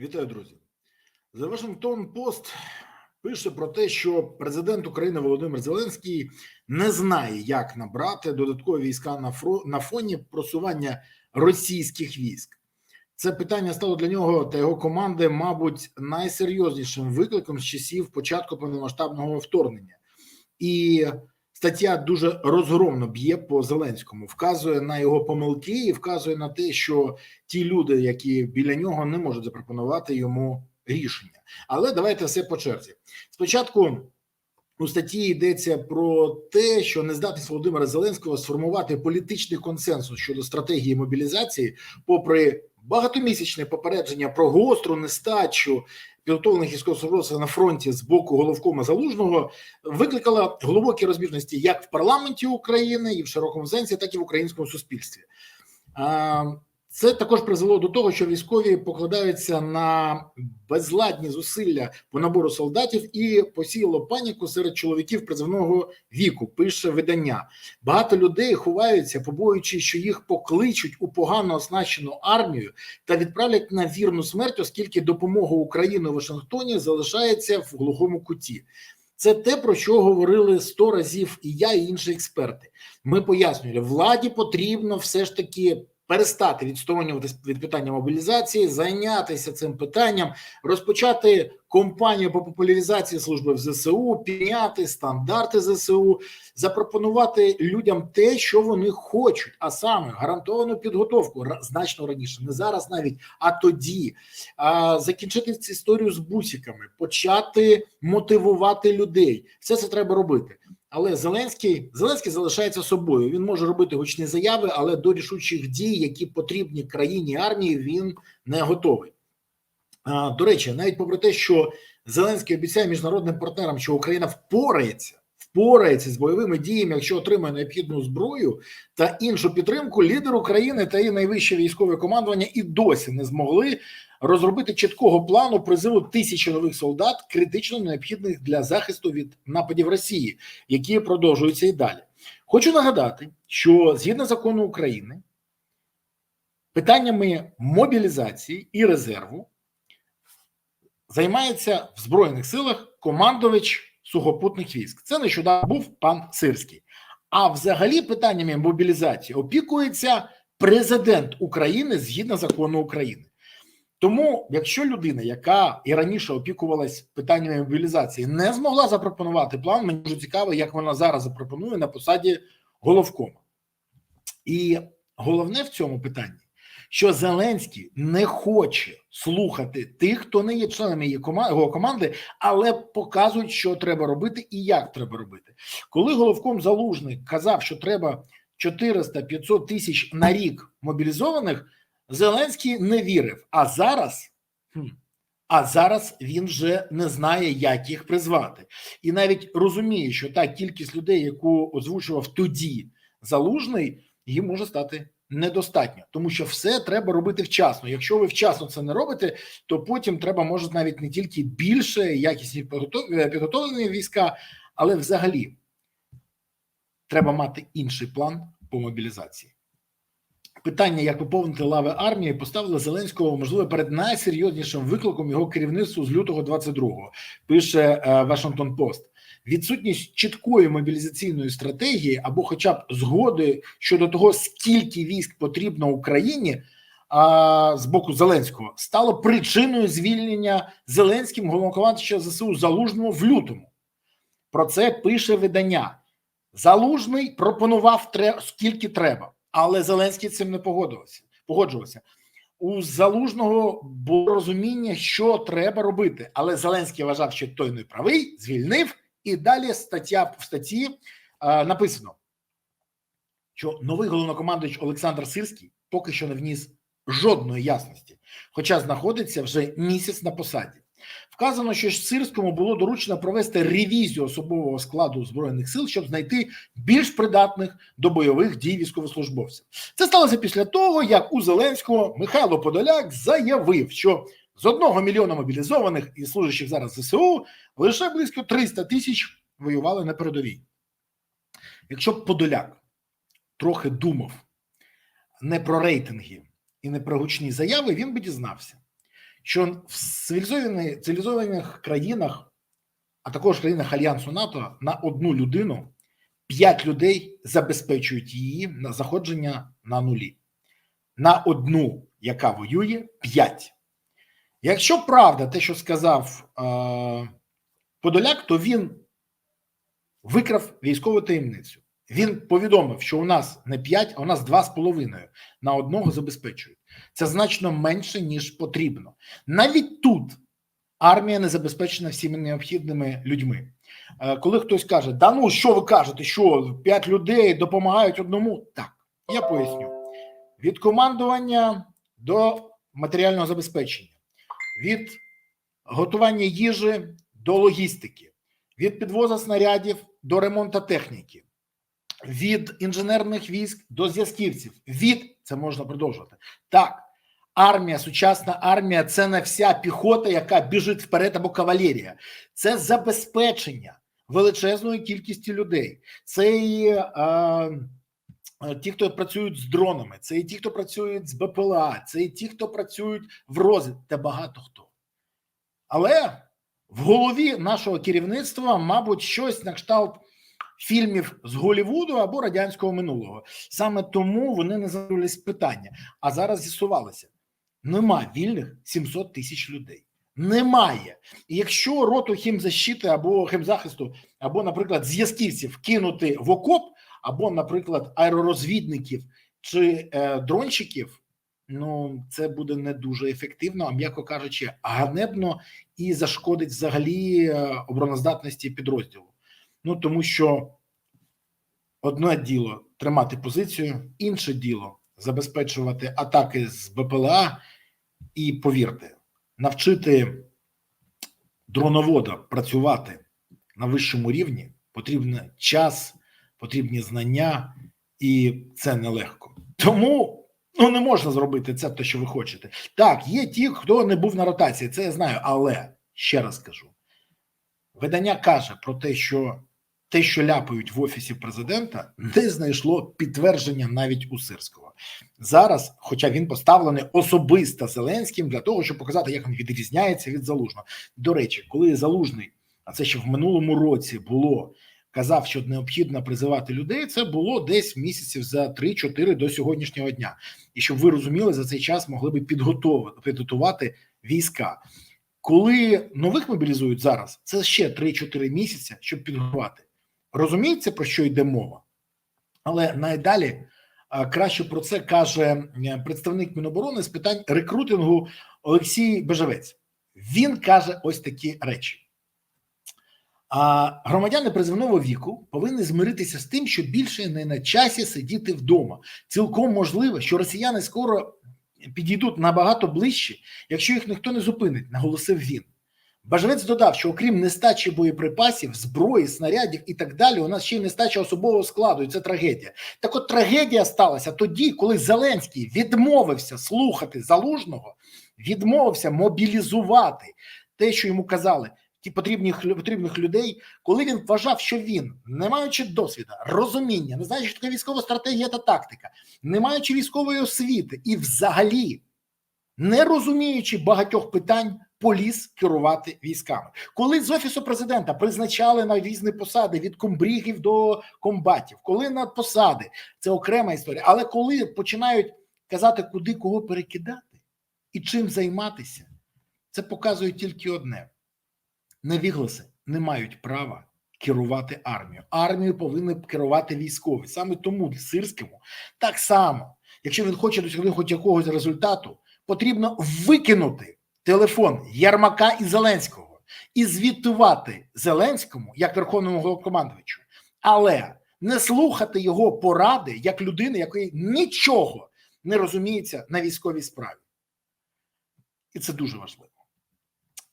Вітаю, друзі. The Washington Post пише про те, що президент України Володимир Зеленський не знає, як набрати додаткові війська на на фоні просування російських військ. Це питання стало для нього та його команди, мабуть, найсерйознішим викликом з часів початку повномасштабного вторгнення. І стаття дуже розгромно б'є по Зеленському, вказує на його помилки і вказує на те, що ті люди, які біля нього, не можуть запропонувати йому рішення. Але давайте все по черзі. Спочатку у статті йдеться про те, що нездатність Володимира Зеленського сформувати політичний консенсус щодо стратегії мобілізації, попри багатомісячне попередження про гостру нестачу підготовлених військовослужбовців на фронті з боку головкома залужного, викликала глибокі розбіжності як в парламенті України, і в широкому сенсі, так і в українському суспільстві. Це також призвело до того, що військові покладаються на безладні зусилля по набору солдатів і посіяло паніку серед чоловіків призовного віку. Пише видання. Багато людей ховаються, побоюючись, що їх покличуть у погано оснащену армію та відправлять на вірну смерть, оскільки допомога Україні у Вашингтоні залишається в глухому куті. Це те, про що говорили сто разів і я, і інші експерти. Ми пояснювали, владі потрібно все ж таки перестати відсторонюватися від питання мобілізації, зайнятися цим питанням, розпочати кампанію по популяризації служби в ЗСУ, підняти стандарти ЗСУ, запропонувати людям те, що вони хочуть, а саме гарантовану підготовку значно раніше, не зараз навіть, а тоді а, закінчити цю історію з бусиками, почати мотивувати людей. Все це треба робити. Але Зеленський Зеленський залишається собою. Він може робити гучні заяви, але до рішучих дій, які потрібні країні армії, він не готовий. А, До речі, навіть попри те, що Зеленський обіцяє міжнародним партнерам, що Україна впорається, впорається з бойовими діями, якщо отримає необхідну зброю та іншу підтримку, лідер України та її найвище військове командування і досі не змогли розробити чіткого плану призиву тисячі нових солдат, критично необхідних для захисту від нападів Росії, які продовжуються і далі. Хочу нагадати, що згідно закону України, питаннями мобілізації і резерву займається в Збройних силах командувач сухопутних військ. Це нещодавно був пан Сирський. А взагалі питаннями мобілізації опікується президент України згідно закону України. Тому, якщо людина, яка і раніше опікувалась питаннями мобілізації, не змогла запропонувати план, мені дуже цікаво, як вона зараз запропонує на посаді головкома. І головне в цьому питанні, що Зеленський не хоче слухати тих, хто не є членами його команди, але показують, що треба робити і як треба робити. Коли головком залужний казав, що треба 400-500 тисяч на рік мобілізованих. Зеленський не вірив. А зараз, а зараз він вже не знає, як їх призвати, і навіть розуміє, що та кількість людей, яку озвучував тоді залужний, їм може стати недостатньо, тому що все треба робити вчасно. Якщо ви вчасно це не робите, то потім треба може навіть не тільки більше якісні е, підготовлені війська, але взагалі треба мати інший план по мобілізації. Питання, як поповнити лави армії, поставили Зеленського, можливо, перед найсерйознішим викликом його керівництву з лютого 22-го, пише е, Washington Post. Відсутність чіткої мобілізаційної стратегії або, хоча б згоди щодо того, скільки військ потрібно Україні а, з боку Зеленського, стало причиною звільнення Зеленським головнокомандуюча ЗСУ Залужного в лютому. Про це пише видання. Залужний пропонував скільки треба, але Зеленський цим не погодився. Погоджувався. У залужного було розуміння, що треба робити, але Зеленський вважав, що той не правий, звільнив, і далі стаття в статті е, написано, що новий головнокомандуючий Олександр Сирський поки що не вніс жодної ясності, хоча знаходиться вже місяць на посаді. Вказано, що Сирському було доручено провести ревізію особового складу збройних сил, щоб знайти більш придатних до бойових дій військовослужбовців. Це сталося після того, як у Зеленського Михайло Подоляк заявив, що з одного мільйона мобілізованих і служащих зараз ЗСУ лише близько 300 тисяч воювали на передовій. Якщо б Подоляк трохи думав не про рейтинги і не про гучні заяви, він би дізнався, що в цивілізованих, країнах, а також країнах Альянсу НАТО, на одну людину п'ять людей забезпечують її на заходження на нулі. На одну, яка воює, п'ять. Якщо правда, те, що сказав е, Подоляк, то він викрав військову таємницю. Він повідомив, що у нас не 5, а у нас 2,5 на одного забезпечують. Це значно менше, ніж потрібно. Навіть тут армія не забезпечена всіми необхідними людьми. Е, Коли хтось каже, да ну що ви кажете, що 5 людей допомагають одному? Так, я поясню. Від командування до матеріального забезпечення, від готування їжі до логістики, від підвозу снарядів до ремонту техніки, від інженерних військ до зв'язківців. Від це можна продовжувати. Так, армія, сучасна армія це не вся піхота, яка біжить вперед або кавалерія. Це забезпечення величезної кількості людей. Це і е, е, ті, хто працюють з дронами, це і ті, хто працюють з БПЛА, це і ті, хто працюють в розвідці, та багато хто. Але в голові нашого керівництва, мабуть, щось на кшталт фільмів з Голівуду або радянського минулого. Саме тому вони не задавались питання. А зараз з'ясувалося: нема вільних 700 тисяч людей. Немає. І якщо роту хімзащити або хімзахисту, або, наприклад, зв'язківців кинути в окоп, або, наприклад, аеророзвідників чи е, дронщиків, ну це буде не дуже ефективно, а м'яко кажучи, ганебно і зашкодить взагалі е, обороноздатності підрозділу. Ну тому що одне діло тримати позицію, інше діло забезпечувати атаки з БПЛА, і повірте, навчити дроновода працювати на вищому рівні потрібен час, потрібні знання, і це нелегко. Тому ну не можна зробити це, те, що ви хочете. Так, є ті, хто не був на ротації, це я знаю, але ще раз кажу: видання каже про те, що те, що ляпають в офісі президента, не знайшло підтвердження навіть у Сирського зараз. Хоча він поставлений особисто Зеленським для того, щоб показати, як він відрізняється від залужного. До речі, коли залужний, а це ще в минулому році було. Казав, що необхідно призивати людей. Це було десь місяців за 3-4 до сьогоднішнього дня, і щоб ви розуміли, за цей час могли би підготувати війська. Коли нових мобілізують зараз, це ще 3-4 місяці, щоб підготувати. Розуміється, про що йде мова, але найдалі краще про це каже представник Міноборони з питань рекрутингу Олексій Бежевець. Він каже ось такі речі. А громадяни призовного віку повинні змиритися з тим, що більше не на часі сидіти вдома. Цілком можливо, що росіяни скоро підійдуть набагато ближче, якщо їх ніхто не зупинить, наголосив він. Бажавець додав, що окрім нестачі боєприпасів, зброї, снарядів і так далі, у нас ще й нестача особового складу, і це трагедія. Так от трагедія сталася тоді, коли Зеленський відмовився слухати залужного, відмовився мобілізувати те, що йому казали, ті потрібні потрібних людей, коли він вважав, що він, не маючи досвіду, розуміння, не знаючи, що таке військова стратегія та тактика, не маючи військової освіти і взагалі не розуміючи багатьох питань, поліз керувати військами. Коли з офісу президента призначали на різні посади від комбрігів до комбатів, коли на посади це окрема історія. Але коли починають казати, куди кого перекидати і чим займатися, це показує тільки одне: невігласи не мають права керувати армією. Армією повинні керувати військові. Саме тому Сирському так само, якщо він хоче досягнути хоч якогось результату, потрібно викинути телефон Ярмака і Зеленського і звітувати Зеленському як верховному головнокомандувачу, але не слухати його поради як людини, якої нічого не розуміється на військовій справі. І це дуже важливо.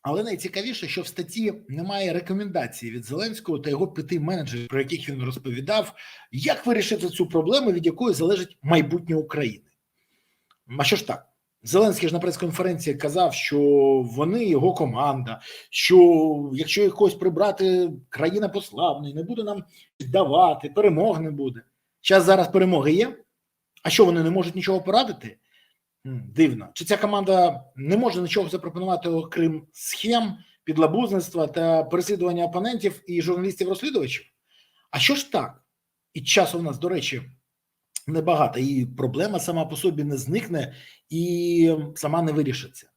Але найцікавіше, що в статті немає рекомендації від Зеленського та його п'яти менеджерів, про яких він розповідав, як вирішити цю проблему, від якої залежить майбутнє України. А що ж так? Зеленський ж на прес-конференції казав, що вони його команда, що якщо якось прибрати, країна послабне, не буде нам давати, перемог не буде. Зараз зараз перемоги є. А що вони не можуть нічого порадити? Дивно. Чи ця команда не може нічого запропонувати, окрім схем, підлабузництва та переслідування опонентів і журналістів-розслідувачів? А що ж так? І часу в нас, до речі, небагато, і проблема сама по собі не зникне і сама не вирішиться.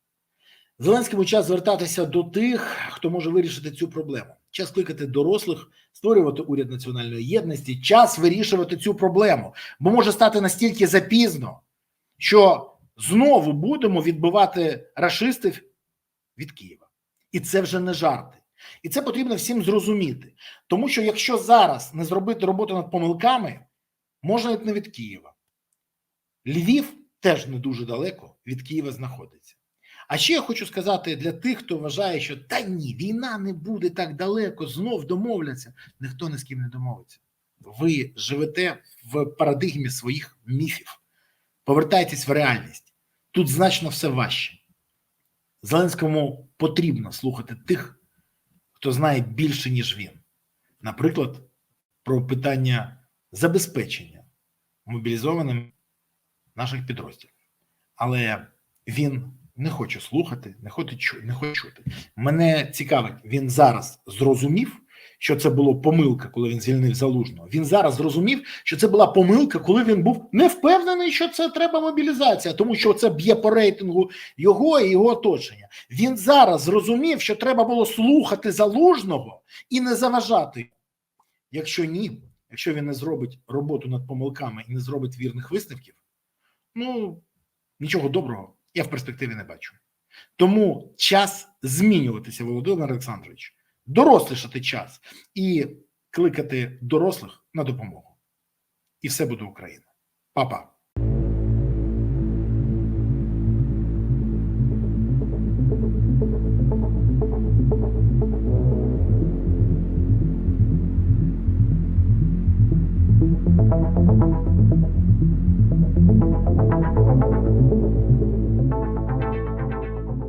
Зеленському час звертатися до тих, хто може вирішити цю проблему. Час кликати дорослих, створювати уряд національної єдності, час вирішувати цю проблему, бо може стати настільки запізно, що знову будемо відбивати рашистів від Києва. І це вже не жарти. І це потрібно всім зрозуміти. Тому що якщо зараз не зробити роботу над помилками, можна навіть не від Києва. Львів теж не дуже далеко від Києва знаходиться. А ще я хочу сказати для тих, хто вважає, що та ні, війна не буде так далеко, знов домовляться. Ніхто ні з ким не домовиться. Ви живете в парадигмі своїх міфів. Повертайтесь в реальність. Тут значно все важче. Зеленському потрібно слухати тих, хто знає більше, ніж він. Наприклад, про питання забезпечення мобілізованим наших підрозділів. Але він не хоче слухати, не хоче не хоче чути. Мене цікавить, він зараз зрозумів, що це було помилка, коли він звільнив залужного. Він зараз зрозумів, що це була помилка, коли він був не впевнений, що це треба мобілізація, тому що це б'є по рейтингу його і його оточення. Він зараз зрозумів, що треба було слухати залужного і не заважати. Якщо ні, якщо він не зробить роботу над помилками і не зробить вірних висновків, ну нічого доброго я в перспективі не бачу. Тому час змінюватися, Володимир Олександрович, дорослішати час і кликати дорослих на допомогу. І все буде Україна. Па-па.